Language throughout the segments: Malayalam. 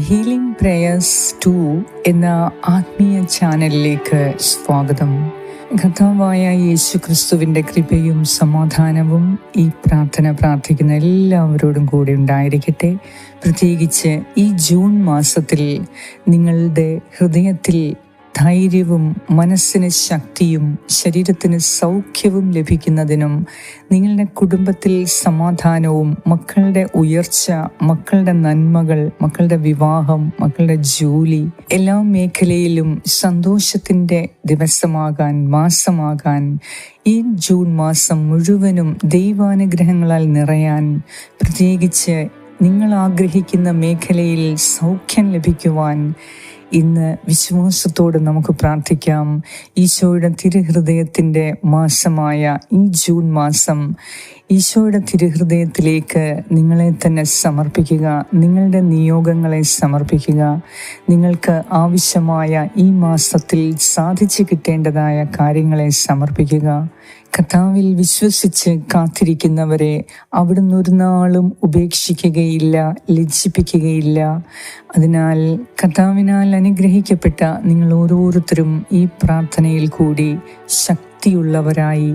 ഹീലിംഗ് പ്രേയേഴ്സ് ടു എന്ന ആത്മീയ ചാനലിലേക്ക് സ്വാഗതം. കഥാവായ യേശു ക്രിസ്തുവിന്റെ കൃപയും സമാധാനവും ഈ പ്രാർത്ഥന പ്രാർത്ഥിക്കുന്ന എല്ലാവരോടും കൂടി ഉണ്ടായിരിക്കട്ടെ. പ്രത്യേകിച്ച് ഈ ജൂൺ മാസത്തിൽ നിങ്ങളുടെ ഹൃദയത്തിൽ ധൈര്യവും മനസ്സിന് ശക്തിയും ശരീരത്തിന് സൗഖ്യവും ലഭിക്കുന്നതിനും നിങ്ങളുടെ കുടുംബത്തിൽ സമാധാനവും മക്കളുടെ ഉയർച്ച മക്കളുടെ നന്മകൾ മക്കളുടെ വിവാഹം മക്കളുടെ ജോലി എല്ലാ മേഖലയിലും സന്തോഷത്തിന്റെ ദിവസമാകാൻ മാസമാകാൻ ഈ ജൂൺ മാസം മുഴുവനും ദൈവാനുഗ്രഹങ്ങളാൽ നിറയാൻ പ്രത്യേകിച്ച് നിങ്ങൾ ആഗ്രഹിക്കുന്ന മേഖലയിൽ സൗഖ്യം ലഭിക്കുവാൻ ഇന്ന് വിശ്വാസത്തോടെ നമുക്ക് പ്രാർത്ഥിക്കാം. ഈശോയുടെ തിരുഹൃദയത്തിന്റെ മാസമായ ഈ ജൂൺ മാസം ഈശോയുടെ തിരുഹൃദയത്തിലേക്ക് നിങ്ങളെ തന്നെ സമർപ്പിക്കുക. നിങ്ങളുടെ നിയോഗങ്ങളെ സമർപ്പിക്കുക. നിങ്ങൾക്ക് ആവശ്യമായ ഈ മാസത്തിൽ സാധിച്ചു കിട്ടേണ്ടതായ കാര്യങ്ങളെ സമർപ്പിക്കുക. കർത്താവിൽ വിശ്വസിച്ച് കാത്തിരിക്കുന്നവരെ അവിടുന്ന് ഒരു നാളും ഉപേക്ഷിക്കുകയില്ല ലജ്ജിപ്പിക്കുകയില്ല. അതിനാൽ കർത്താവിനാൽ അനുഗ്രഹിക്കപ്പെട്ട നിങ്ങൾ ഓരോരുത്തരും ഈ പ്രാർത്ഥനയിൽ കൂടി ശക്തിയുള്ളവരായി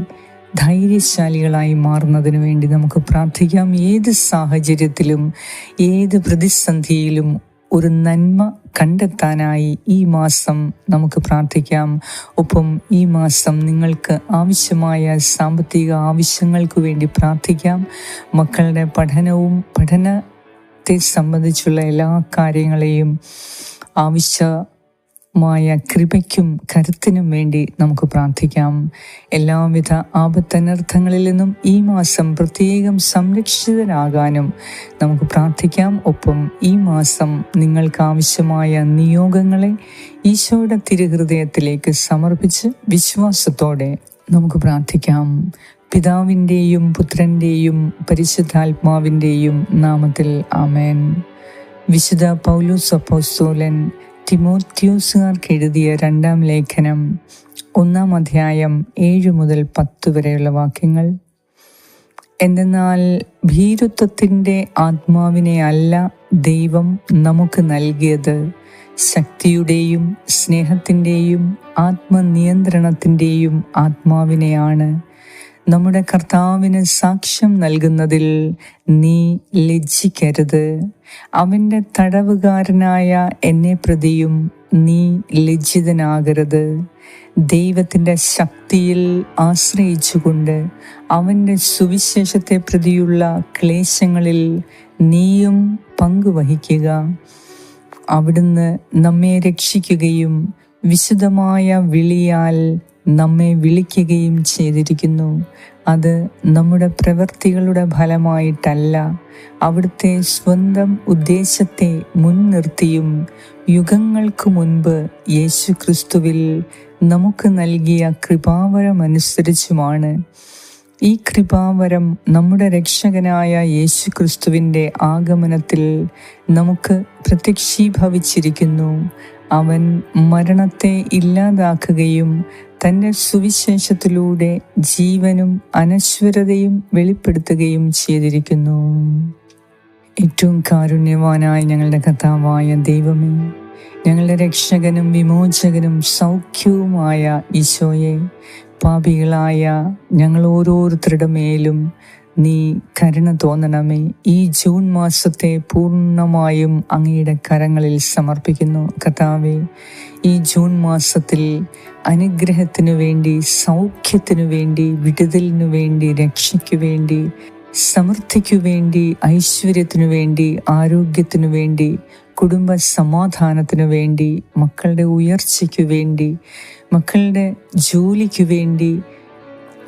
ധൈര്യശാലികളായി മാറുന്നതിന് വേണ്ടി നമുക്ക് പ്രാർത്ഥിക്കാം. ഏത് സാഹചര്യത്തിലും ഏത് പ്രതിസന്ധിയിലും ഒരു നന്മ കണ്ടെത്താനായി ഈ മാസം നമുക്ക് പ്രാർത്ഥിക്കാം. ഒപ്പം ഈ മാസം നിങ്ങൾക്ക് ആവശ്യമായ സാമ്പത്തിക ആവശ്യങ്ങൾക്ക് വേണ്ടി പ്രാർത്ഥിക്കാം. മക്കളുടെ പഠനവും പഠനത്തെ സംബന്ധിച്ചുള്ള എല്ലാ കാര്യങ്ങളെയും ആവശ്യ മായ കൃപയ്ക്കും കരുത്തിനും വേണ്ടി നമുക്ക് പ്രാർത്ഥിക്കാം. എല്ലാവിധ ആപത്തനർത്ഥങ്ങളിൽ നിന്നും ഈ മാസം പ്രത്യേകം സംരക്ഷിതരാകാനും നമുക്ക് പ്രാർത്ഥിക്കാം. ഒപ്പം ഈ മാസം നിങ്ങൾക്ക് ആവശ്യമായ നിയോഗങ്ങളെ ഈശോയുടെ തിരുഹൃദയത്തിലേക്ക് സമർപ്പിച്ച് വിശ്വാസത്തോടെ നമുക്ക് പ്രാർത്ഥിക്കാം. പിതാവിന്റെയും പുത്രന്റെയും പരിശുദ്ധാത്മാവിന്റെയും നാമത്തിൽ ആമേൻ. വിശുദ്ധ പൗലൂസ് അപ്പോസ്തോലൻ തിമോത്യൂസുകാർക്ക് എഴുതിയ രണ്ടാം ലേഖനം ഒന്നാം അധ്യായം ഏഴ് മുതൽ പത്ത് വരെയുള്ള വാക്യങ്ങൾ. എന്തെന്നാൽ ഭീരുത്വത്തിന്റെ ആത്മാവിനെ അല്ല ദൈവം നമുക്ക് നൽകിയത്. ശക്തിയുടെയും സ്നേഹത്തിന്റെയും ആത്മനിയന്ത്രണത്തിന്റെയും ആത്മാവിനെയാണ്. നമ്മുടെ കർത്താവിന് സാക്ഷ്യം നൽകുന്നതിൽ നീ ലജ്ജിക്കരുത്. അവന്റെ തടവുകാരനായ എന്നെ പ്രതിയും നീ ലജ്ജിതനാകരുത്. ദൈവത്തിന്റെ ശക്തിയിൽ ആശ്രയിച്ചുകൊണ്ട് അവന്റെ സുവിശേഷത്തെ പ്രതിയുള്ള ക്ലേശങ്ങളിൽ നീയും പങ്കുവഹിക്കുക. അവിടുന്ന് നമ്മെ രക്ഷിക്കുകയും വിശുദ്ധമായ വിളിയാൽ നമ്മെ വിളിക്കുകയും ചെയ്തിരിക്കുന്നു. അത് നമ്മുടെ പ്രവൃത്തികളുടെ ഫലമായിട്ടല്ല അവിടുത്തെ സ്വന്തം ഉദ്ദേശത്തെ മുൻനിർത്തിയും യുഗങ്ങൾക്ക് മുൻപ് യേശു ക്രിസ്തുവിൽ നമുക്ക് നൽകിയ കൃപാവരമനുസരിച്ചുമാണ് ഈ കൃപാവരം നമ്മുടെ രക്ഷകനായ യേശു ക്രിസ്തുവിന്റെ ആഗമനത്തിൽ നമുക്ക് പ്രത്യക്ഷീഭവിച്ചിരിക്കുന്നു. അവൻ മരണത്തെ ഇല്ലാതാക്കുകയും തന്റെ സുവിശേഷത്തിലൂടെ ജീവനും അനശ്വരതയും വെളിപ്പെടുത്തുകയും ചെയ്തിരിക്കുന്നു. ഏറ്റവും കാരുണ്യവാനായ ഞങ്ങളുടെ കഥാവായ ദൈവമേ ഞങ്ങളുടെ രക്ഷകനും വിമോചകനും സൗഖ്യവുമായ ഈശോയെ പാപികളായ ഞങ്ങൾ ഓരോരുത്തരുടെ മേലും നീ കരുണ തോന്നണമേ. ഈ ജൂൺ മാസത്തെ പൂർണമായും അങ്ങയുടെ കരങ്ങളിൽ സമർപ്പിക്കുന്നു. കഥാവെ ഈ ജൂൺ മാസത്തിൽ അനുഗ്രഹത്തിനു വേണ്ടി സൗഖ്യത്തിനു വേണ്ടി വിടുതലിനു വേണ്ടി രക്ഷയ്ക്കു വേണ്ടി സമൃദ്ധിക്കു വേണ്ടി ഐശ്വര്യത്തിനു വേണ്ടി ആരോഗ്യത്തിനു വേണ്ടി കുടുംബ സമാധാനത്തിനു വേണ്ടി മക്കളുടെ ഉയർച്ചയ്ക്കു വേണ്ടി മക്കളുടെ ജോലിക്കു വേണ്ടി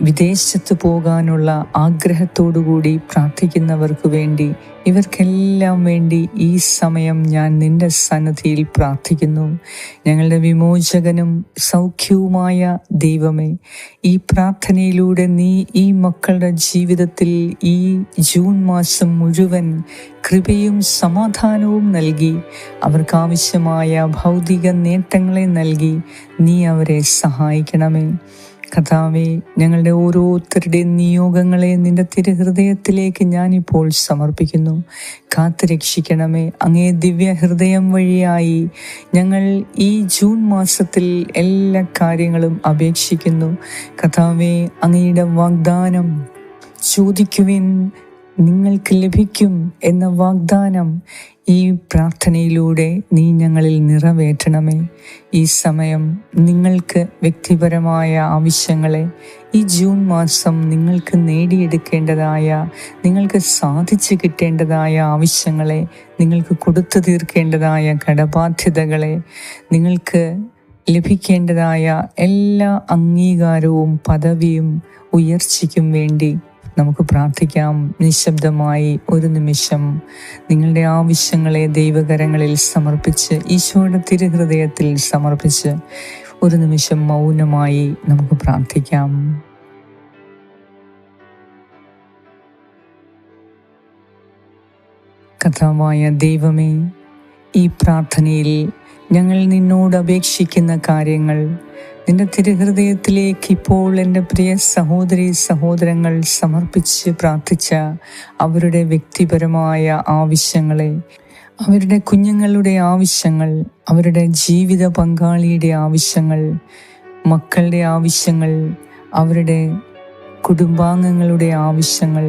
വിദേശത്ത് പോകാനുള്ള ആഗ്രഹത്തോടുകൂടി പ്രാർത്ഥിക്കുന്നവർക്ക് വേണ്ടി ഇവർക്കെല്ലാം വേണ്ടി ഈ സമയം ഞാൻ നിന്റെ സന്നദ്ധിയിൽ പ്രാർത്ഥിക്കുന്നു. ഞങ്ങളുടെ വിമോചകനും സൗഖ്യവുമായ ദൈവമേ ഈ പ്രാർത്ഥനയിലൂടെ നീ ഈ മക്കളുടെ ജീവിതത്തിൽ ഈ ജൂൺ മാസം മുഴുവൻ കൃപയും സമാധാനവും നൽകി അവർക്കാവശ്യമായ ഭൗതിക നേട്ടങ്ങളെ നൽകി നീ അവരെ സഹായിക്കണമേ. കഥാവെ ഞങ്ങളുടെ ഓരോരുത്തരുടെയും നിയോഗങ്ങളെ നിന്റെ തിരുഹൃദയത്തിലേക്ക് ഞാനിപ്പോൾ സമർപ്പിക്കുന്നു. കാത്തു രക്ഷിക്കണമേ. അങ്ങേ ദിവ്യ ഹൃദയം വഴിയായി ഞങ്ങൾ ഈ ജൂൺ മാസത്തിൽ എല്ലാ കാര്യങ്ങളും അപേക്ഷിക്കുന്നു. കഥാവെ അങ്ങയുടെ വാഗ്ദാനം ചോദിക്കുവിൻ നിങ്ങൾക്ക് ലഭിക്കും എന്ന വാഗ്ദാനം ഈ പ്രാർത്ഥനയിലൂടെ നീ ഞങ്ങളിൽ നിറവേറ്റണമേ. ഈ സമയം നിങ്ങൾക്ക് വ്യക്തിപരമായ ആവശ്യങ്ങളെ ഈ ജൂൺ മാസം നിങ്ങൾക്ക് നേടിയെടുക്കേണ്ടതായ നിങ്ങൾക്ക് സാധിച്ചു കിട്ടേണ്ടതായ ആവശ്യങ്ങളെ നിങ്ങൾക്ക് കൊടുത്തു തീർക്കേണ്ടതായ കടബാധ്യതകളെ നിങ്ങൾക്ക് ലഭിക്കേണ്ടതായ എല്ലാ അംഗീകാരവും പദവിയും ഉയർച്ചയ്ക്കും വേണ്ടി നമുക്ക് പ്രാർത്ഥിക്കാം. നിശബ്ദമായി ഒരു നിമിഷം നിങ്ങളുടെ ആവശ്യങ്ങളെ ദൈവകരങ്ങളിൽ സമർപ്പിച്ച് ഈശോയുടെ തിരുഹൃദയത്തിൽ സമർപ്പിച്ച് ഒരു നിമിഷം മൗനമായി നമുക്ക് പ്രാർത്ഥിക്കാം. കഥാവായ ദൈവമേ ഈ പ്രാർത്ഥനയിൽ ഞങ്ങൾ നിന്നോട് അപേക്ഷിക്കുന്ന കാര്യങ്ങൾ നിന്റെ തിരുഹൃദയത്തിലേക്ക് ഇപ്പോൾ എന്റെ പ്രിയ സഹോദരി സഹോദരങ്ങൾ സമർപ്പിച്ച് പ്രാർത്ഥിച്ച അവരുടെ വ്യക്തിപരമായ ആവശ്യങ്ങളെ അവരുടെ കുഞ്ഞുങ്ങളുടെ ആവശ്യങ്ങൾ അവരുടെ ജീവിത പങ്കാളിയുടെ ആവശ്യങ്ങൾ മക്കളുടെ ആവശ്യങ്ങൾ അവരുടെ കുടുംബാംഗങ്ങളുടെ ആവശ്യങ്ങൾ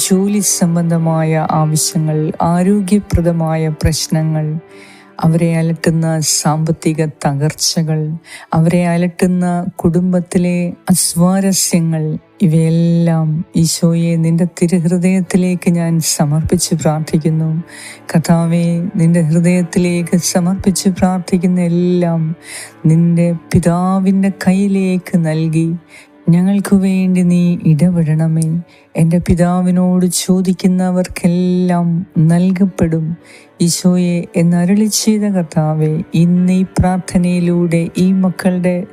ജോലി സംബന്ധമായ ആവശ്യങ്ങൾ ആരോഗ്യപ്രദമായ പ്രശ്നങ്ങൾ അവരെ അലട്ടുന്ന സാമ്പത്തിക തകർച്ചകൾ അവരെ അലട്ടുന്ന കുടുംബത്തിലെ അസ്വാരസ്യങ്ങൾ ഇവയെല്ലാം ഈശോയെ നിന്റെ തിരുഹൃദയത്തിലേക്ക് ഞാൻ സമർപ്പിച്ച് പ്രാർത്ഥിക്കുന്നു. കഥാവെ നിന്റെ ഹൃദയത്തിലേക്ക് സമർപ്പിച്ച് പ്രാർത്ഥിക്കുന്ന എല്ലാം നിന്റെ പിതാവിന്റെ കയ്യിലേക്ക് നൽകി ഞങ്ങൾക്ക് വേണ്ടി നീ ഇടപെടണമേ. എന്റെ പിതാവിനോട് ചോദിക്കുന്നവർക്കെല്ലാം നൽകപ്പെടും. ഈശോയെ എന്നരുളി ചെയ്ത കർത്താവെ ഇന്ന് ഈ പ്രാർത്ഥനയിലൂടെ ഈ മക്കളുടെ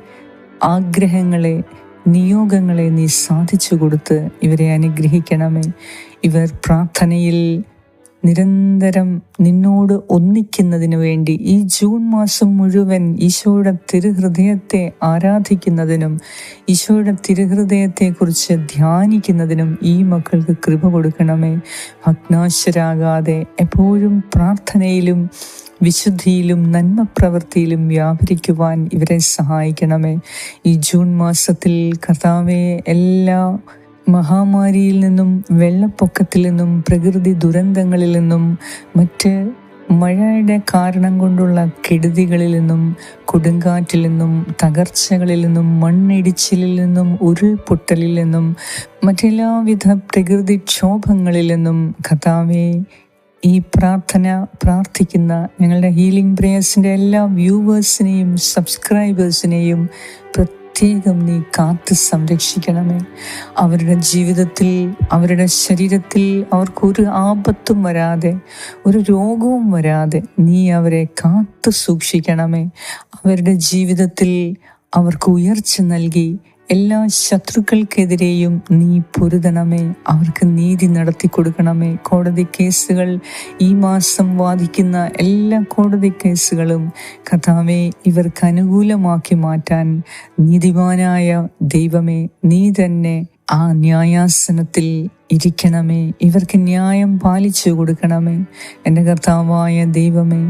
ആഗ്രഹങ്ങളെ നിയോഗങ്ങളെ നീ സാധിച്ചു കൊടുത്ത് ഇവരെ അനുഗ്രഹിക്കണമേ. ഇവർ പ്രാർത്ഥനയിൽ നിരന്തരം നിന്നോട് ഒന്നിക്കുന്നതിന് വേണ്ടി ഈ ജൂൺ മാസം മുഴുവൻ ഈശോയുടെ തിരുഹൃദയത്തെ ആരാധിക്കുന്നതിനും ഈശോയുടെ തിരുഹൃദയത്തെക്കുറിച്ച് ധ്യാനിക്കുന്നതിനും ഈ മക്കൾക്ക് കൃപ കൊടുക്കണമേ. ഭഗ്നാശരാകാതെ എപ്പോഴും പ്രാർത്ഥനയിലും വിശുദ്ധിയിലും നന്മ പ്രവൃത്തിയിലും വ്യാപരിക്കുവാൻ ഇവരെ സഹായിക്കണമേ. ഈ ജൂൺ മാസത്തിൽ കർത്താവെ എല്ലാ മഹാമാരിയിൽ നിന്നും വെള്ളപ്പൊക്കത്തിൽ നിന്നും പ്രകൃതി ദുരന്തങ്ങളിൽ നിന്നും മറ്റ് മഴയുടെ കാരണം കൊണ്ടുള്ള കെടുതികളിൽ നിന്നും കൊടുങ്കാറ്റിൽ നിന്നും തകർച്ചകളിൽ നിന്നും മണ്ണിടിച്ചിലിൽ നിന്നും ഉരുൾപൊട്ടലിൽ നിന്നും മറ്റെല്ലാവിധ പ്രകൃതിക്ഷോഭങ്ങളിൽ നിന്നും കഥാവെ ഈ പ്രാർത്ഥന പ്രാർത്ഥിക്കുന്ന ഞങ്ങളുടെ ഹീലിംഗ് പ്രേയേഴ്സിന്റെ എല്ലാ വ്യൂവേഴ്സിനെയും സബ്സ്ക്രൈബേഴ്സിനെയും പ്രത്യേകം നീ കാത്ത് സംരക്ഷിക്കണമേ. അവരുടെ ജീവിതത്തിൽ അവരുടെ ശരീരത്തിൽ അവർക്കൊരു ആപത്തും വരാതെ ഒരു രോഗവും വരാതെ നീ അവരെ കാത്തു സൂക്ഷിക്കണമേ. അവരുടെ ജീവിതത്തിൽ അവർക്ക് ഉയർച്ച നൽകി എല്ലാ ശത്രുക്കൾക്കെതിരെയും നീ പൊരുതണമേ. അവർക്ക് നീതി നടത്തി കൊടുക്കണമേ. കോടതി കേസുകൾ ഈ മാസം വാദിക്കുന്ന എല്ലാ കോടതി കേസുകളും കഥാവെ ഇവർക്ക് അനുകൂലമാക്കി മാറ്റാൻ നീതിമാനായ ദൈവമേ നീ തന്നെ ആ ന്യായാസനത്തിൽ ഇരിക്കണമേ. ഇവർക്ക് ന്യായം പാലിച്ചു കൊടുക്കണമേ. എന്റെ കർത്താവായ ദൈവമേ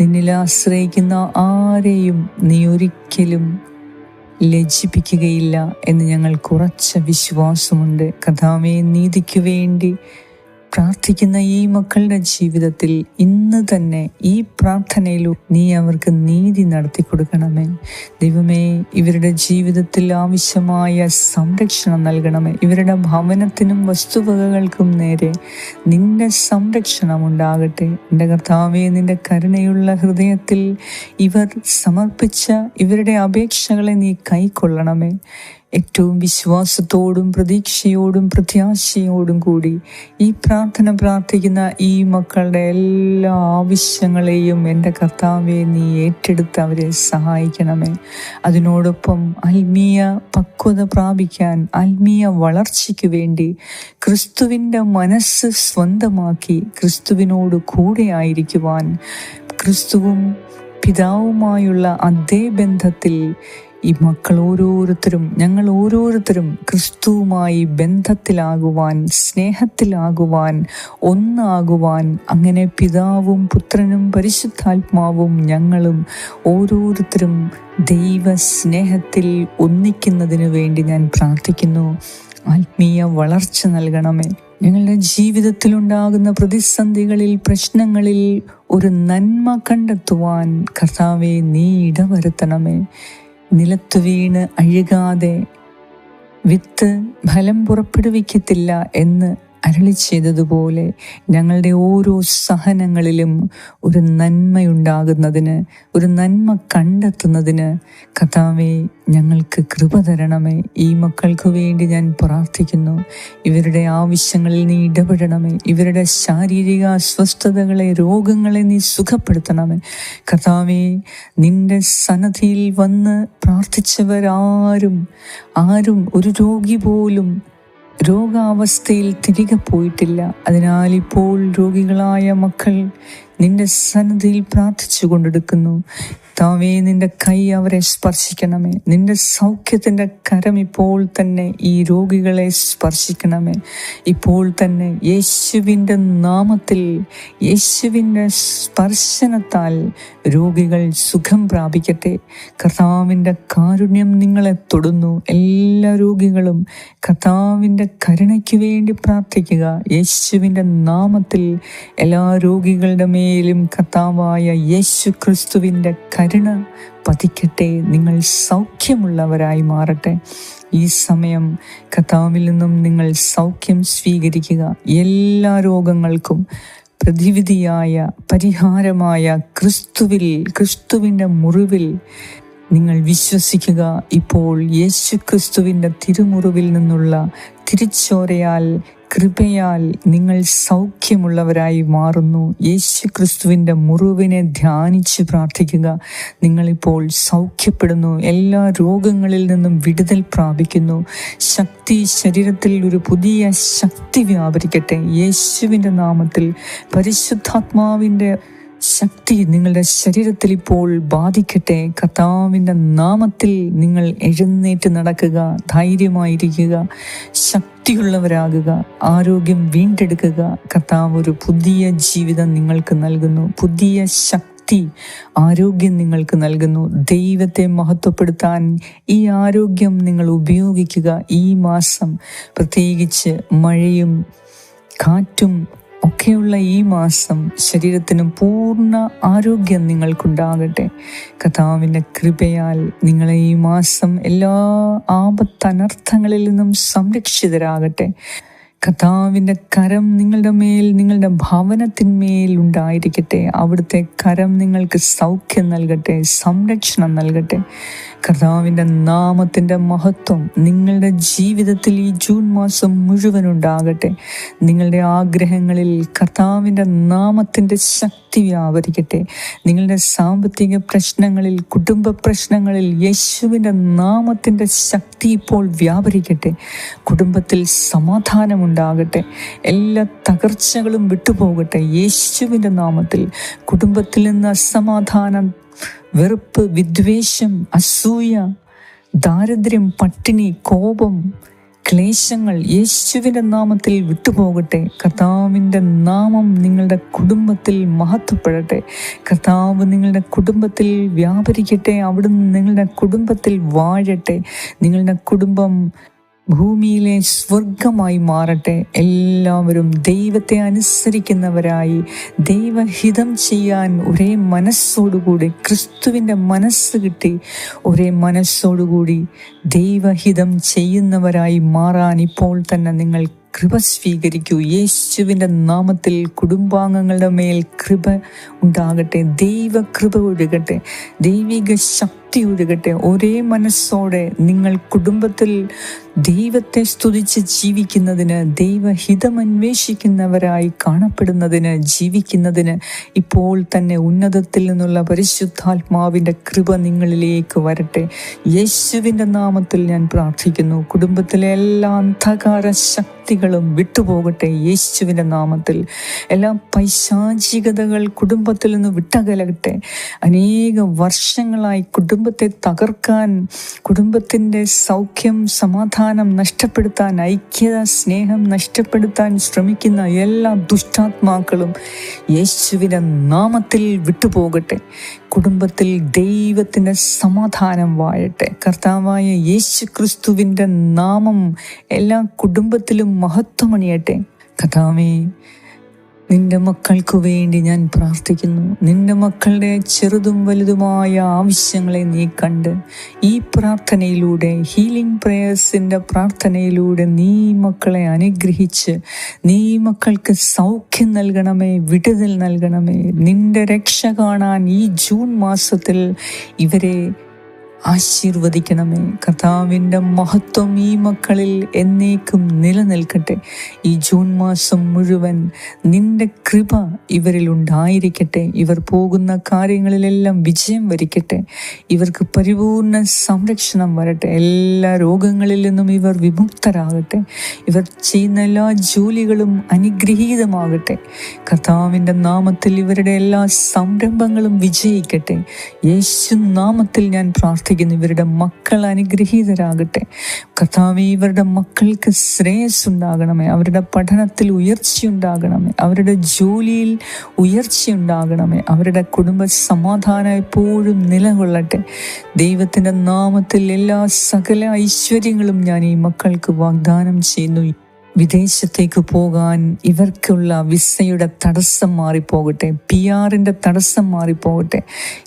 നിന്നിൽ ആശ്രയിക്കുന്ന ആരെയും നീ ഒരിക്കലും ലജ്ജിപ്പിക്കുകയില്ല എന്ന് ഞങ്ങൾ കുറച്ച വിശ്വാസമുണ്ട്. കഥാമേ നീതിക്കു വേണ്ടി പ്രാർത്ഥിക്കുന്ന ഈ മക്കളുടെ ജീവിതത്തിൽ ഇന്ന് തന്നെ ഈ പ്രാർത്ഥനയിലും നീ അവർക്ക് നീതി നടത്തി കൊടുക്കണമേ. ദൈവമേ ഇവരുടെ ജീവിതത്തിൽ ആവശ്യമായ സംരക്ഷണം നൽകണമേ. ഇവരുടെ ഭവനത്തിനും വസ്തുവകകൾക്കും നേരെ നിന്റെ സംരക്ഷണം ഉണ്ടാകട്ടെ. എന്റെ കർത്താവെ നിന്റെ കരുണയുള്ള ഹൃദയത്തിൽ ഇവർ സമർപ്പിച്ച ഇവരുടെ അപേക്ഷകളെ നീ കൈക്കൊള്ളണമേ. ഏറ്റവും വിശ്വാസത്തോടും പ്രതീക്ഷയോടും പ്രത്യാശയോടും കൂടി ഈ പ്രാർത്ഥന പ്രാർത്ഥിക്കുന്ന ഈ മക്കളുടെ എല്ലാ ആവശ്യങ്ങളെയും എന്റെ കർത്താവെ നീ ഏറ്റെടുത്ത് അവരെ സഹായിക്കണമേ. അതിനോടൊപ്പം ആത്മീയ പക്വത പ്രാപിക്കാൻ ആത്മീയ വളർച്ചയ്ക്ക് വേണ്ടി ക്രിസ്തുവിന്റെ മനസ്സ് സ്വന്തമാക്കി ക്രിസ്തുവിനോട് കൂടെ ആയിരിക്കുവാൻ ക്രിസ്തുവും പിതാവുമായുള്ള അതേ ബന്ധത്തിൽ ഈ മക്കൾ ഓരോരുത്തരും ഞങ്ങൾ ഓരോരുത്തരും ക്രിസ്തുവുമായി ബന്ധത്തിലാകുവാൻ സ്നേഹത്തിലാകുവാൻ ഒന്നാകുവാൻ അങ്ങനെ പിതാവും പുത്രനും പരിശുദ്ധാത്മാവും ഞങ്ങളും ഓരോരുത്തരും ദൈവ സ്നേഹത്തിൽ ഒന്നിക്കുന്നതിന് വേണ്ടി ഞാൻ പ്രാർത്ഥിക്കുന്നു. ആത്മീയ വളർച്ച നൽകണമേ. ഞങ്ങളുടെ ജീവിതത്തിലുണ്ടാകുന്ന പ്രതിസന്ധികളിൽ പ്രശ്നങ്ങളിൽ ഒരു നന്മ കണ്ടെത്തുവാൻ കർത്താവെ നീ ഇടവരുത്തണമേ. നിലത്തു വീണ് അഴുകാതെ വിത്ത് ഫലം പുറപ്പെടുവിക്കത്തില്ല എന്ന് അരളി ചെയ്തതുപോലെ ഞങ്ങളുടെ ഓരോ സഹനങ്ങളിലും ഒരു നന്മയുണ്ടാകുന്നതിന് ഒരു നന്മ കണ്ടെത്തുന്നതിന് കഥാവെ ഞങ്ങൾക്ക് കൃപ തരണമേ. ഈ മക്കൾക്ക് വേണ്ടി ഞാൻ പ്രാർത്ഥിക്കുന്നു. ഇവരുടെ ആവശ്യങ്ങളിൽ നീ ഇടപെടണമേ. ഇവരുടെ ശാരീരിക അസ്വസ്ഥതകളെ രോഗങ്ങളെ നീ സുഖപ്പെടുത്തണമേ. കഥാവെ നിന്റെ സന്നദ്ധിയിൽ വന്ന് പ്രാർത്ഥിച്ചവരാരും ആരും ഒരു രോഗി പോലും രോഗാവസ്ഥയിൽ തിരികെ പോയിട്ടില്ല. അതിനാൽ ഇപ്പോൾ രോഗികളായ മക്കൾ നിന്റെ സന്നദ്ധിയിൽ പ്രാർത്ഥിച്ചു കൊണ്ടെടുക്കുന്നു. താവേ നിന്റെ കൈ അവരെ സ്പർശിക്കണമേ. നിന്റെ സൗഖ്യത്തിന്റെ കരം ഇപ്പോൾ തന്നെ ഈ രോഗികളെ സ്പർശിക്കണമേ. ഇപ്പോൾ തന്നെ യേശുവിന്റെ നാമത്തിൽ യേശുവിന്റെ സ്പർശനത്താൽ രോഗികൾ സുഖം പ്രാപിക്കട്ടെ. കർത്താവിന്റെ കാരുണ്യം നിങ്ങളെ തൊടുന്നു. എല്ലാ രോഗികളും കർത്താവിന്റെ കരുണയ്ക്ക് വേണ്ടി പ്രാർത്ഥിക്കുക. യേശുവിന്റെ നാമത്തിൽ എല്ലാ രോഗികളുടെ മേലും കർത്താവായ യേശു ക്രിസ്തുവിന്റെ കരുണ പതിക്കട്ടെ. നിങ്ങൾ സൗഖ്യമുള്ളവരായി മാറട്ടെ. ഈ സമയം കർത്താവിൽ നിന്നും നിങ്ങൾ സൗഖ്യം സ്വീകരിക്കുക. എല്ലാ രോഗങ്ങൾക്കും പ്രതിവിധിയായ പരിഹാരമായ ക്രിസ്തുവിൽ ക്രിസ്തുവിന്റെ മുറിവിൽ നിങ്ങൾ വിശ്വസിക്കുക. ഇപ്പോൾ യേശു ക്രിസ്തുവിന്റെ തിരുമുറിവിൽ നിന്നുള്ള തിരിച്ചോരയാൽ കൃപയാൽ നിങ്ങൾ സൗഖ്യമുള്ളവരായി മാറുന്നു. യേശു ക്രിസ്തുവിന്റെ മുറിവിനെ ധ്യാനിച്ച് പ്രാർത്ഥിക്കുക. നിങ്ങളിപ്പോൾ സൗഖ്യപ്പെടുന്നു. എല്ലാ രോഗങ്ങളിൽ നിന്നും വിടുതൽ പ്രാപിക്കുന്നു. ശക്തി ശരീരത്തിൽ ഒരു പുതിയ ശക്തി വ്യാപരിക്കട്ടെ. യേശുവിന്റെ നാമത്തിൽ പരിശുദ്ധാത്മാവിന്റെ ശക്തി നിങ്ങളുടെ ശരീരത്തിൽ ഇപ്പോൾ ബാധിക്കട്ടെ. കർത്താവിന്റെ നാമത്തിൽ നിങ്ങൾ എഴുന്നേറ്റ് നടക്കുക. ധൈര്യമായിരിക്കുക. ശക്തിയുള്ളവരാകുക ആരോഗ്യം വീണ്ടെടുക്കുക. കർത്താവ് ഒരു പുതിയ ജീവിതം നിങ്ങൾക്ക് നൽകുന്നു. പുതിയ ശക്തി ആരോഗ്യം നിങ്ങൾക്ക് നൽകുന്നു. ദൈവത്തെ മഹത്വപ്പെടുത്താൻ ഈ ആരോഗ്യം നിങ്ങൾ ഉപയോഗിക്കുക. ഈ മാസം പ്രത്യേകിച്ച് മഴയും കാറ്റും ഒക്കെയുള്ള ഈ മാസം ശരീരത്തിന് പൂർണ ആരോഗ്യം നിങ്ങൾക്കുണ്ടാകട്ടെ. കഥാവിന്റെ കൃപയാൽ നിങ്ങളെ ഈ മാസം എല്ലാ ആപത്തനർത്ഥങ്ങളിൽ നിന്നും സംരക്ഷിതരാകട്ടെ. കഥാവിന്റെ കരം നിങ്ങളുടെ മേൽ നിങ്ങളുടെ ഭവനത്തിന്മേൽ ഉണ്ടായിരിക്കട്ടെ. അവിടുത്തെ കരം നിങ്ങൾക്ക് സൗഖ്യം നൽകട്ടെ സംരക്ഷണം നൽകട്ടെ. കർത്താവിന്റെ നാമത്തിന്റെ മഹത്വം നിങ്ങളുടെ ജീവിതത്തിൽ ഈ ജൂൺ മാസം മുഴുവൻ ഉണ്ടാകട്ടെ. നിങ്ങളുടെ ആഗ്രഹങ്ങളിൽ കർത്താവിന്റെ നാമത്തിന്റെ ശക്തി വ്യാപരിക്കട്ടെ. നിങ്ങളുടെ സാമ്പത്തിക പ്രശ്നങ്ങളിൽ കുടുംബ പ്രശ്നങ്ങളിൽ യേശുവിന്റെ നാമത്തിന്റെ ശക്തി ഇപ്പോൾ വ്യാപരിക്കട്ടെ. കുടുംബത്തിൽ സമാധാനമുണ്ടാകട്ടെ. എല്ലാ തകർച്ചകളും വിട്ടുപോകട്ടെ. യേശുവിന്റെ നാമത്തിൽ കുടുംബത്തിൽ നിന്ന് അസമാധാനം വെറുപ്പ് വിദ്വേഷം അസൂയ ദാരിദ്ര്യം പട്ടിണി കോപം ക്ലേശങ്ങൾ യേശുവിന്റെ നാമത്തിൽ വിട്ടുപോകട്ടെ. കർത്താവിന്റെ നാമം നിങ്ങളുടെ കുടുംബത്തിൽ മഹത്വപ്പെടട്ടെ. കർത്താവ് നിങ്ങളുടെ കുടുംബത്തിൽ വ്യാപരിക്കട്ടെ. അവിടുന്ന് നിങ്ങളുടെ കുടുംബത്തിൽ വാഴട്ടെ. നിങ്ങളുടെ കുടുംബം ഭൂമിയിലെ സ്വർഗമായി മാറട്ടെ. എല്ലാവരും ദൈവത്തെ അനുസരിക്കുന്നവരായി ദൈവഹിതം ചെയ്യാൻ ഒരേ മനസ്സോടുകൂടി ക്രിസ്തുവിന്റെ മനസ്സ് കിട്ടി ഒരേ മനസ്സോടുകൂടി ദൈവഹിതം ചെയ്യുന്നവരായി മാറാൻ ഇപ്പോൾ തന്നെ നിങ്ങൾ കൃപ സ്വീകരിക്കൂ. യേശുവിന്റെ നാമത്തിൽ കുടുംബാംഗങ്ങളുടെ മേൽ കൃപ ഉണ്ടാകട്ടെ. ദൈവകൃപ ഒഴുകട്ടെ. ദൈവിക ശക്തി ഒഴുകട്ടെ ഒരേ മനസ്സോടെ നിങ്ങൾ കുടുംബത്തിൽ ദൈവത്തെ സ്തുതിച്ച് ജീവിക്കുന്നതിന് ദൈവഹിതം അന്വേഷിക്കുന്നവരായി കാണപ്പെടുന്നതിന് ജീവിക്കുന്നതിന് ഇപ്പോൾ തന്നെ ഉന്നതത്തിൽ നിന്നുള്ള പരിശുദ്ധാത്മാവിന്റെ കൃപ നിങ്ങളിലേക്ക് വരട്ടെ. യേശുവിന്റെ നാമത്തിൽ ഞാൻ പ്രാർത്ഥിക്കുന്നു. കുടുംബത്തിലെ എല്ലാ അന്ധകാര ശക്തികളും വിട്ടുപോകട്ടെ യേശുവിന്റെ നാമത്തിൽ. എല്ലാ പൈശാചികതകൾ കുടുംബത്തിൽ നിന്ന് വിട്ടകലകട്ടെ. അനേക വർഷങ്ങളായി കുടുംബ കുടുംബത്തെ തകർക്കാൻ കുടുംബത്തിന്റെ സൗഖ്യം സമാധാനം നഷ്ടപ്പെടുത്താൻ ഐക്യത സ്നേഹം നഷ്ടപ്പെടുത്താൻ ശ്രമിക്കുന്ന എല്ലാ ദുഷ്ടാത്മാക്കളും യേശുവിന്റെ നാമത്തിൽ വിട്ടുപോകട്ടെ. കുടുംബത്തിൽ ദൈവത്തിന്റെ സമാധാനം വാഴട്ടെ. കർത്താവായ യേശു ക്രിസ്തുവിന്റെ നാമം എല്ലാ കുടുംബത്തിലും മഹത്വമണിയട്ടെ. കഥാവേ നിന്റെ മക്കൾക്കു വേണ്ടി ഞാൻ പ്രാർത്ഥിക്കുന്നു. നിന്റെ മക്കളുടെ ചെറുതും വലുതുമായ ആവശ്യങ്ങളെ നീ കണ്ട് ഈ പ്രാർത്ഥനയിലൂടെ ഹീലിംഗ് പ്രേയേഴ്സിന്റെ പ്രാർത്ഥനയിലൂടെ നീ മക്കളെ അനുഗ്രഹിച്ച് നീ മക്കൾക്ക് സൗഖ്യം നൽകണമേ വിടുതൽ നൽകണമേ. നിന്റെ രക്ഷ കാണാൻ ഈ ജൂൺ മാസത്തിൽ ഇവരെ ആശീർവദിക്കണമേ. കർത്താവിന്റെ മഹത്വം ഈ മക്കളിൽ എന്നേക്കും നിലനിൽക്കട്ടെ. ഈ ജൂൺ മാസം മുഴുവൻ നിന്റെ കൃപ ഇവരിൽ ഉണ്ടായിരിക്കട്ടെ. ഇവർ പോകുന്ന കാര്യങ്ങളിലെല്ലാം വിജയം വരിക്കട്ടെ. ഇവർക്ക് പരിപൂർണ സംരക്ഷണം വരട്ടെ. എല്ലാ രോഗങ്ങളിൽ നിന്നും ഇവർ വിമുക്തരാകട്ടെ. ഇവർ ചെയ്യുന്ന എല്ലാ ജോലികളും അനുഗ്രഹീതമാകട്ടെ. കർത്താവിന്റെ നാമത്തിൽ ഇവരുടെ എല്ലാ സംരംഭങ്ങളും വിജയിക്കട്ടെ. യേശു നാമത്തിൽ ഞാൻ പ്രാർത്ഥിക്കുന്നു. പ്രാർത്ഥിക്കുന്നു ഇവരുടെ മക്കൾ അനുഗ്രഹീതരാകട്ടെ. കർത്താവ് ഇവരുടെ മക്കൾക്ക് ശ്രേയസ് ഉണ്ടാകണമേ അവരുടെ പഠനത്തിൽ ഉയർച്ചയുണ്ടാകണമേ. അവരുടെ ജോലിയിൽ ഉയർച്ചയുണ്ടാകണമേ. അവരുടെ കുടുംബ സമാധാനം എപ്പോഴും നിലകൊള്ളട്ടെ. ദൈവത്തിന്റെ നാമത്തിൽ എല്ലാ സകല ഐശ്വര്യങ്ങളും ഞാൻ ഈ മക്കൾക്ക് വാഗ്ദാനം ചെയ്യുന്നു. വിദേശത്തേക്ക് പോകാൻ ഇവർക്കുള്ള വിസയുടെ തടസ്സം മാറിപ്പോകട്ടെ പി ആറിന്റെ തടസ്സം മാറിപ്പോകട്ടെ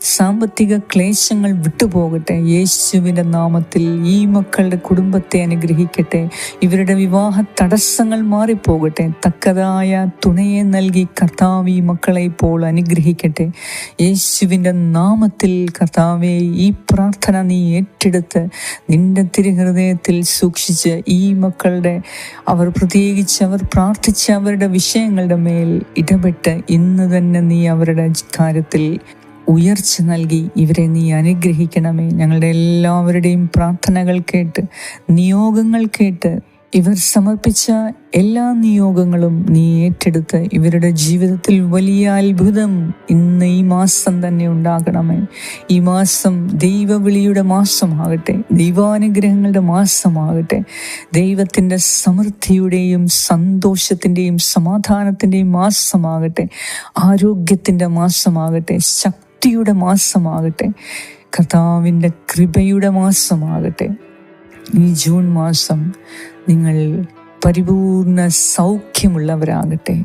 സാമ്പത്തിക ക്ലേശങ്ങൾ വിട്ടുപോകട്ടെ യേശുവിന്റെ നാമത്തിൽ ഈ മക്കളുടെ കുടുംബത്തെ അനുഗ്രഹിക്കട്ടെ ഇവരുടെ വിവാഹ തടസ്സങ്ങൾ മാറിപ്പോകട്ടെ തക്കതായ തുണയെ നൽകി കർത്താവ് ഈ മക്കളെ ഇപ്പോൾ അനുഗ്രഹിക്കട്ടെ. യേശുവിന്റെ നാമത്തിൽ കർത്താവെ ഈ പ്രാർത്ഥന നീ ഏറ്റെടുത്ത് നിന്റെ തിരുഹൃദയത്തിൽ സൂക്ഷിച്ച് ഈ മക്കളുടെ അവർ പ്രത്യേകിച്ച് അവർ പ്രാർത്ഥിച്ച അവരുടെ വിഷയങ്ങളുടെ മേൽ ഇടപെട്ട് ഇന്ന് തന്നെ നീ അവരുടെ കാര്യത്തിൽ ഉയർച്ച നൽകി. ഇവരെ നീ അനുഗ്രഹിക്കണമേ. ഞങ്ങളുടെ എല്ലാവരുടെയും പ്രാർത്ഥനകൾ കേട്ട് നിയോഗങ്ങൾ കേട്ട് ഇവർ സമർപ്പിച്ച എല്ലാ നിയോഗങ്ങളും നീ ഏറ്റെടുത്ത് ഇവരുടെ ജീവിതത്തിൽ വലിയ അത്ഭുതം ഇന്ന് ഈ മാസം തന്നെ ഉണ്ടാകണമേ. ഈ മാസം ദൈവവിളിയുടെ മാസമാകട്ടെ ദൈവാനുഗ്രഹങ്ങളുടെ മാസമാകട്ടെ. ദൈവത്തിന്റെ സമൃദ്ധിയുടെയും സന്തോഷത്തിന്റെയും സമാധാനത്തിന്റെയും മാസമാകട്ടെ ആരോഗ്യത്തിന്റെ മാസമാകട്ടെ ശക്തിയുടെ മാസമാകട്ടെ കർത്താവിന്റെ കൃപയുടെ മാസമാകട്ടെ. ഈ ജൂൺ മാസം നിങ്ങൾ പരിപൂർണ സൗഖ്യമുള്ളവരാകട്ടെ.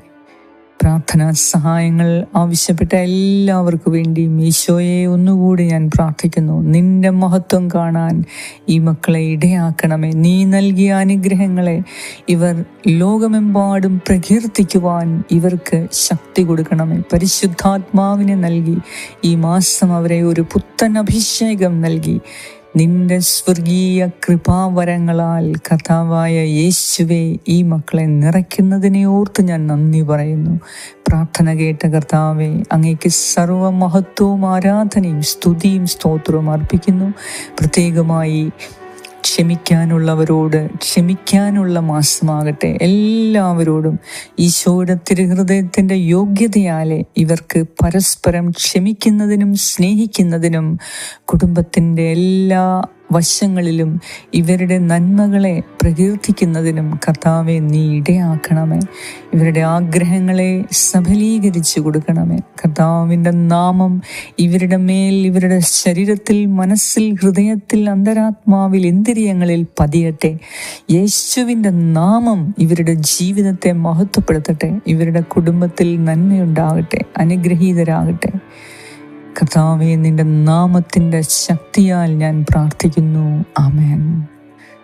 പ്രാർത്ഥനാ സഹായങ്ങൾ ആവശ്യപ്പെട്ട എല്ലാവർക്കു വേണ്ടിയും ഈശോയെ ഒന്നുകൂടി ഞാൻ പ്രാർത്ഥിക്കുന്നു. നിന്റെ മഹത്വം കാണാൻ ഈ മക്കളെ ഇടയാക്കണമേ. നീ നൽകിയ അനുഗ്രഹങ്ങളെ ഇവർ ലോകമെമ്പാടും പ്രകീർത്തിക്കുവാൻ ഇവർക്ക് ശക്തി കൊടുക്കണമേ. പരിശുദ്ധാത്മാവിനെ നൽകി ഈ മാസം അവരെ ഒരു പുത്തൻ അഭിഷേകം നൽകി. നിന്റെ സ്വർഗീയ കൃപാവരങ്ങളാൽ കഥാവായ യേശുവെ ഈ മക്കളെ നിറയ്ക്കുന്നതിനെ ഓർത്ത് ഞാൻ നന്ദി പറയുന്നു. പ്രാർത്ഥന കേട്ട കർത്താവെ അങ്ങേക്ക് സർവമഹത്വവും ആരാധനയും സ്തുതിയും സ്തോത്രവും അർപ്പിക്കുന്നു. പ്രത്യേകമായി ക്ഷമിക്കാനുള്ളവരോട് ക്ഷമിക്കാനുള്ള മാസമാകട്ടെ. എല്ലാവരോടും ഈശോയുടെ തിരുഹൃദയത്തിന്റെ യോഗ്യതയാലെ ഇവർക്ക് പരസ്പരം ക്ഷമിക്കുന്നതിനും സ്നേഹിക്കുന്നതിനും കുടുംബത്തിന്റെ എല്ലാ വശങ്ങളിലും ഇവരുടെ നന്മകളെ പ്രകീർത്തിക്കുന്നതിനും കർത്താവെ നീ ഇടയാക്കണമേ. ഇവരുടെ ആഗ്രഹങ്ങളെ സഫലീകരിച്ചു കൊടുക്കണമേ. കർത്താവിന്റെ നാമം ഇവരുടെ മേൽ ഇവരുടെ ശരീരത്തിൽ മനസ്സിൽ ഹൃദയത്തിൽ അന്തരാത്മാവിൽ ഇന്ദ്രിയങ്ങളിൽ പതിയട്ടെ. യേശുവിന്റെ നാമം ഇവരുടെ ജീവിതത്തെ മഹത്വപ്പെടുത്തട്ടെ. ഇവരുടെ കുടുംബത്തിൽ നന്മയുണ്ടാകട്ടെ അനുഗ്രഹീതരാകട്ടെ. കർത്താവെ നിന്റെ നാമത്തിന്റെ ശക്തിയാൽ ഞാൻ പ്രാർത്ഥിക്കുന്നു. ആമേൻ.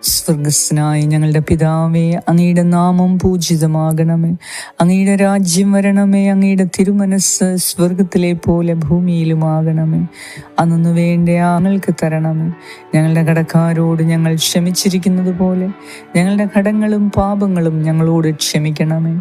സ്വർഗസ്നായി ഞങ്ങളുടെ പിതാവേ അങ്ങയുടെ നാമം പൂജിതമാകണമേ. അങ്ങയുടെ രാജ്യം വരണമേ അങ്ങയുടെ തിരുമനസ് സ്വർഗത്തിലെ പോലെ ഭൂമിയിലുമാകണമേ. അന്നു വേണ്ട ഞങ്ങൾക്ക് തരണമേ. ഞങ്ങളുടെ കടക്കാരോട് ഞങ്ങൾ ക്ഷമിച്ചിരിക്കുന്നത് പോലെ ഞങ്ങളുടെ കടങ്ങളും പാപങ്ങളും ഞങ്ങളോട് ക്ഷമിക്കണമേ.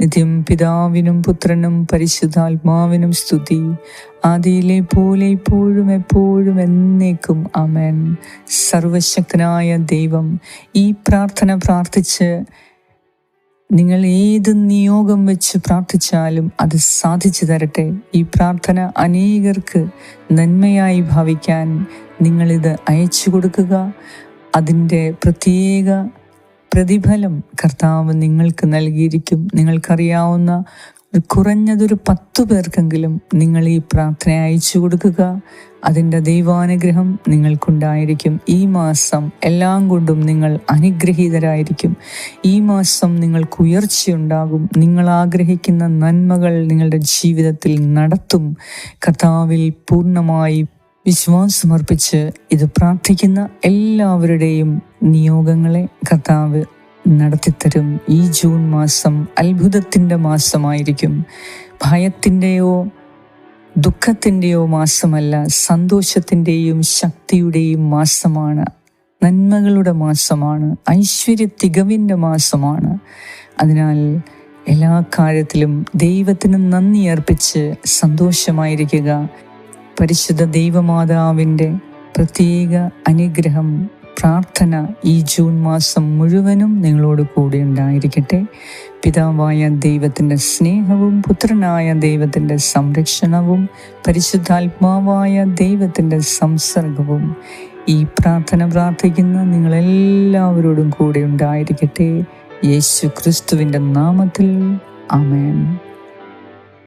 നിത്യം പിതാവിനും പുത്രനും പരിശുദ്ധാത്മാവിനും സ്തുതി. ആദിയിലെ പോലെ ഇപ്പോഴും എപ്പോഴും എന്നേക്കും അമേൻ സർവശക്തനായ ദൈവം ഈ പ്രാർത്ഥന പ്രാർത്ഥിച്ച് നിങ്ങൾ ഏത് നിയോഗം വെച്ച് പ്രാർത്ഥിച്ചാലും അത് സാധിച്ചു തരട്ടെ. ഈ പ്രാർത്ഥന അനേകർക്ക് നന്മയായി ഭാവിക്കാൻ നിങ്ങളിത് അയച്ചു കൊടുക്കുക. അതിന്റെ പ്രത്യേക പ്രതിഫലം കർത്താവ് നിങ്ങൾക്ക് നൽകിയിരിക്കും. നിങ്ങൾക്കറിയാവുന്ന കുറഞ്ഞതൊരു പത്തു പേർക്കെങ്കിലും നിങ്ങൾ ഈ പ്രാർത്ഥന അയച്ചു കൊടുക്കുക. അതിന്റെ ദൈവാനുഗ്രഹം നിങ്ങൾക്കുണ്ടായിരിക്കും. ഈ മാസം എല്ലാം കൊണ്ടും നിങ്ങൾ അനുഗ്രഹീതരായിരിക്കും. ഈ മാസം നിങ്ങൾക്ക് ഉയർച്ചയുണ്ടാകും. നിങ്ങൾ ആഗ്രഹിക്കുന്ന നന്മകൾ നിങ്ങളുടെ ജീവിതത്തിൽ നടത്തും. കർത്താവിൽ പൂർണമായി വിശ്വാസമർപ്പിച്ച് ഇത് പ്രാർത്ഥിക്കുന്ന എല്ലാവരുടെയും നിയോഗങ്ങളെ കർത്താവ് നടത്തിത്തരും. ഈ ജൂൺ മാസം അത്ഭുതത്തിന്റെ മാസമായിരിക്കും. ഭയത്തിന്റെയോ ദുഃഖത്തിന്റെയോ മാസമല്ല സന്തോഷത്തിന്റെയും ശക്തിയുടെയും മാസമാണ്. നന്മകളുടെ മാസമാണ് ഐശ്വര്യ തികവിന്റെ മാസമാണ്. അതിനാൽ എല്ലാ കാര്യത്തിലും ദൈവത്തിന് നന്ദി അർപ്പിച്ച് സന്തോഷമായിരിക്കുക. പരിശുദ്ധ ദൈവമാതാവിന്റെ പ്രത്യേക അനുഗ്രഹം പ്രാർത്ഥന ഈ ജൂൺ മാസം മുഴുവനും നിങ്ങളോട് കൂടെ ഉണ്ടായിരിക്കട്ടെ. പിതാവായ ദൈവത്തിന്റെ സ്നേഹവും പുത്രനായ ദൈവത്തിന്റെ സംരക്ഷണവും പരിശുദ്ധാത്മാവായ ദൈവത്തിന്റെ സംസർഗവും ഈ പ്രാർത്ഥന പ്രാർത്ഥിക്കുന്ന നിങ്ങളെല്ലാവരോടും കൂടെ ഉണ്ടായിരിക്കട്ടെ. യേശു ക്രിസ്തുവിന്റെ നാമത്തിൽ. അമേൻ